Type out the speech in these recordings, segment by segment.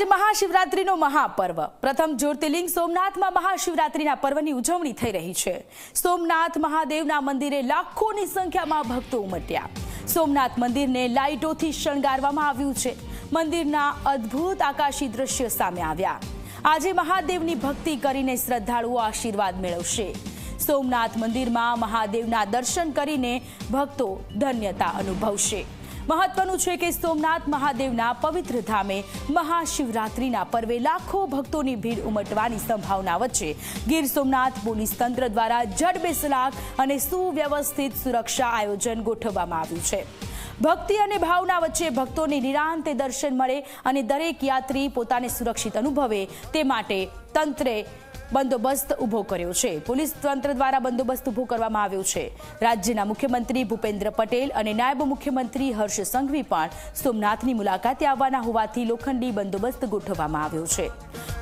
આજે મહાશિવરાત્રીનો મહાપર્વ. પ્રથમ જ્યોતિર્લિંગ સોમનાથમાં મહાશિવરાત્રીના પર્વની ઉજવણી થઈ રહી છે. સોમનાથ મહાદેવના મંદિરે લાખોની સંખ્યામાં ભક્તો ઉમટ્યા. સોમનાથ મંદિરને લાઇટોથી શણગારવામાં આવ્યું છે. મંદિરના અદ્ભુત આકાશી દ્રશ્યો સામે આવ્યા. આજે મહાદેવની ભક્તિ કરીને શ્રદ્ધાળુઓ આશીર્વાદ મેળવશે. સોમનાથ મંદિરમાં મહાદેવના દર્શન કરીને ભક્તો ધન્યતા અનુભવશે. મહત્વનું છે કે સોમનાથ મહાદેવના પવિત્ર ધામે મહાશિવરાત્રિના પર્વે લાખો ભક્તોની ભીડ ઉમટવાની સંભાવના વચ્ચે ગીર સોમનાથ પોલીસ તંત્ર દ્વારા જડબેસલાક અને સુવ્યવસ્થિત સુરક્ષા આયોજન ગોઠવવામાં આવ્યું છે. ભક્તિ અને ભાવના વચ્ચે ભક્તોને નિરાંતે દર્શન મળે અને દરેક યાત્રી પોતાને સુરક્ષિત અનુભવે તે માટે તંત્રે બંદોબસ્ત ઊભો કર્યો છે. પોલીસ તંત્ર દ્વારા બંદોબસ્ત ઊભો કરવામાં આવ્યો છે. રાજ્યના મુખ્યમંત્રી ભૂપેન્દ્ર પટેલ અને નાયબ મુખ્યમંત્રી હર્ષ સંઘવી પણ સોમનાથની મુલાકાતે આવવાના હોવાથી લોખંડી બંદોબસ્ત ગોઠવવામાં આવ્યો છે.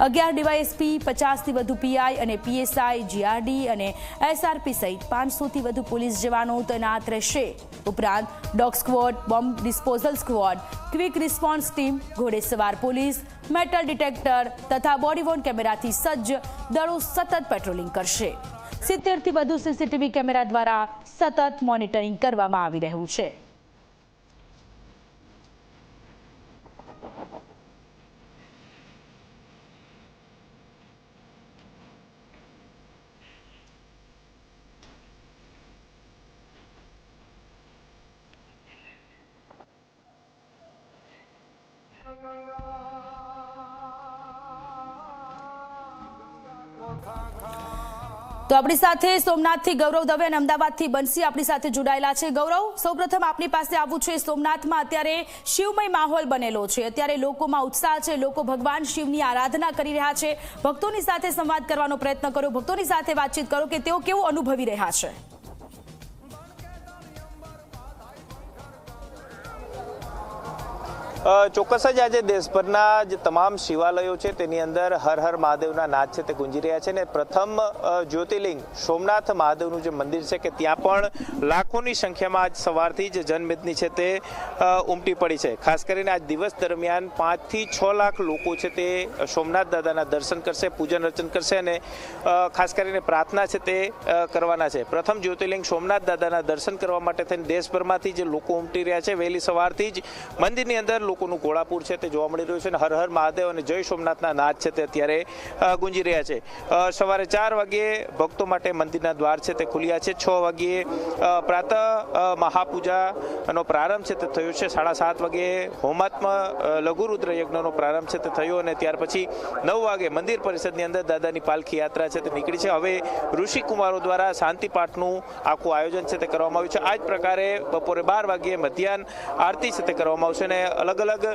અગિયાર ડીવાયએસપી, પચાસથી વધુ પીઆઈ અને પીએસઆઈ, જીઆરડી અને એસઆરપી સહિત પાંચસોથી વધુ પોલીસ જવાનો તૈનાત રહેશે. ઉપરાંત dog squad, bomb disposal squad, quick response team, ઘોડેસવાર police metal detector તથા બોડીવોર્ન કેમેરાથી સજ્જ. દળો સતત પેટ્રોલિંગ કરશે. સિત્તેરથી વધુ સીસીટીવી કેમેરા દ્વારા સતત મોનિટરિંગ કરવામાં આવી રહ્યું છે. તો આપણી સાથે સોમનાથથી ગૌરવ દવે અને અમદાવાદથી બંસી આપણી સાથે જોડાયેલા છે. ગૌરવ, સૌપ્રથમ આપની પાસે આવવું છે સોમનાથમાં. અત્યારે શિવમય માહોલ બનેલો છે. અત્યારે લોકોમાં ઉત્સાહ છે. લોકો ભગવાન શિવની આરાધના કરી રહ્યા છે. ભક્તોની સાથે સંવાદ કરવાનો પ્રયત્ન કરો. ભક્તોની સાથે વાતચીત કરો કે તેઓ કેવું અનુભવી રહ્યા છે? ચોક્કસ જ આજે દેશભરના જે તમામ શિવાલયો છે, તેની અંદર હર હર મહાદેવના નાદ છે તે ગુંજી રહ્યા છે ને પ્રથમ જ્યોતિર્લિંગ સોમનાથ મહાદેવનું જે મંદિર છે કે ત્યાં પણ લાખોની સંખ્યામાં આજ સવારથી જ જનમેદની છે તે ઉમટી પડી છે. ખાસ કરીને આજ દિવસ દરમિયાન પાંચથી છ લાખ લોકો છે તે સોમનાથ દાદાના દર્શન કરશે, પૂજન અર્ચન કરશે અને ખાસ કરીને પ્રાર્થના છે તે કરવાના છે. પ્રથમ જ્યોતિર્લિંગ સોમનાથ દાદાના દર્શન કરવા માટે થઈને દેશભરમાંથી જે લોકો ઉમટી રહ્યા છે, વહેલી સવારથી જ મંદિરની અંદર લોકોનું ઘોડાપુર છે તે જોવા મળી રહ્યું છે અને હર હર મહાદેવ અને જય સોમનાથના નાદ છે તે અત્યારે ગુંજી રહ્યા છે. સવારે ચાર વાગ્યે ભક્તો માટે મંદિરના દ્વાર છે તે ખુલ્યા છે. છ વાગ્યે પ્રાતઃ મહાપૂજાનો પ્રારંભ છે તે થયો છે. સાડા સાત વાગ્યે હોમાત્મ લઘુરુદ્ર યજ્ઞનો પ્રારંભ છે તે થયો અને ત્યાર પછી નવ વાગે મંદિર પરિષદની અંદર દાદાની પાલખી યાત્રા છે તે નીકળી છે. હવે ઋષિ કુમારો દ્વારા શાંતિ પાઠનું આખું આયોજન છે તે કરવામાં આવ્યું છે. આ જ પ્રકારે બપોરે બાર વાગ્યે મધ્યાહન આરતી છે તે કરવામાં આવશે અને અલગ અલગ अलग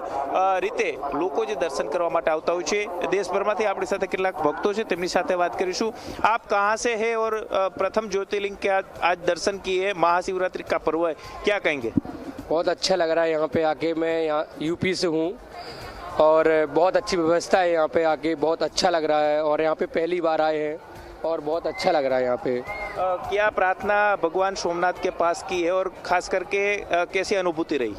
रीते लोग दर्शन करने आता हुए देशभर में अपनी साथ के भक्त है तमी बात તેમની आप कहाँ से है और प्रथम ज्योतिर्लिंग के आज दर्शन કે આજ का पर्व है क्या कहेंगे बहुत अच्छा लग रहा है यहाँ पे आके मैं यहाँ यूपी से हूँ। और बहुत अच्छी व्यवस्था है यहाँ पे आके बहुत अच्छा लग रहा है। और यहाँ पे पहली बार आए हैं और बहुत अच्छा लग रहा है यहाँ पे। आ, क्या प्रार्थना भगवान सोमनाथ के पास की है? और खास करके आ, कैसी अनुभूति रही?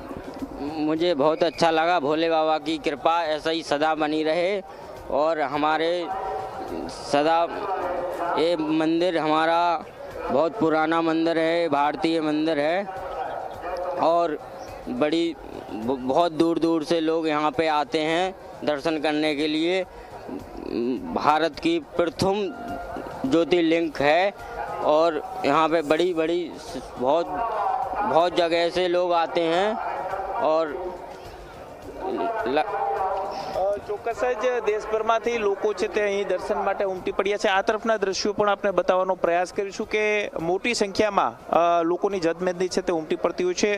मुझे बहुत अच्छा लगा भोले बाबा की कृपा, ऐसा ही सदा बनी रहे और हमारे सदा, ये मंदिर हमारा बहुत पुराना मंदिर है, भारतीय मंदिर है और बड़ी, बहुत दूर दूर से लोग यहाँ पे आते हैं दर्शन करने के लिए। भारत की प्रथम ज्योतिर्लिंग है और यहाँ पे बड़ी बड़ी बहुत बहुत जगह से लोग आते हैं। और ચોક્કસ જ દેશભરમાંથી લોકો છે તે અહીં દર્શન માટે ઉમટી પડ્યા છે. આ તરફના દ્રશ્યો પણ આપણે બતાવવાનો પ્રયાસ કરીશું કે મોટી સંખ્યામાં લોકોની જદમેદની છે તે ઉમટી પડતી હોય છે.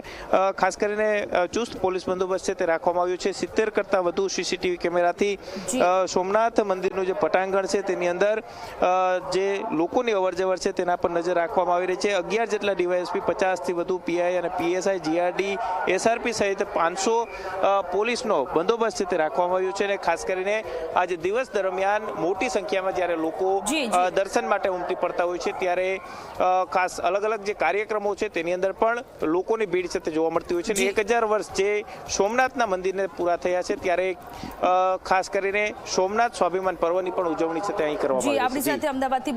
ખાસ કરીને ચુસ્ત પોલીસ બંદોબસ્ત છે તે રાખવામાં આવ્યો છે. સિત્તેર કરતાં વધુ સીસીટીવી કેમેરાથી સોમનાથ મંદિરનું જે પટાંગણ છે તેની અંદર જે લોકોની અવરજવર છે તેના પર નજર રાખવામાં આવી રહી છે. અગિયાર જેટલા ડીવાયએસપી પચાસથી વધુ પીઆઈ અને પીએસઆઈ જીઆરડી એસઆરપી સહિત પાંચસો પોલીસનો બંદોબસ્ત છે તે રાખવામાં આવ્યો છે અને ખાસ કરીને આજે દિવસ દરમિયાન મોટી સંખ્યામાં જ્યારે લોકો દર્શન માટે ઉમટી પડતા હોય છે ત્યારે ખાસ અલગ અલગ જે કાર્યક્રમો છે તેની અંદર પણ લોકોની ભીડ છે તે જોવા મળતી હોય છે. અને એક હજાર વર્ષ જે સોમનાથના મંદિરને પૂરા થયા છે ત્યારે ખાસ કરીને સોમનાથ સ્વાભિમાન પર્વની પણ ઉજવણી છે તે અહીં કરવામાં આવી છે. જી. સાથે અમદાવાદથી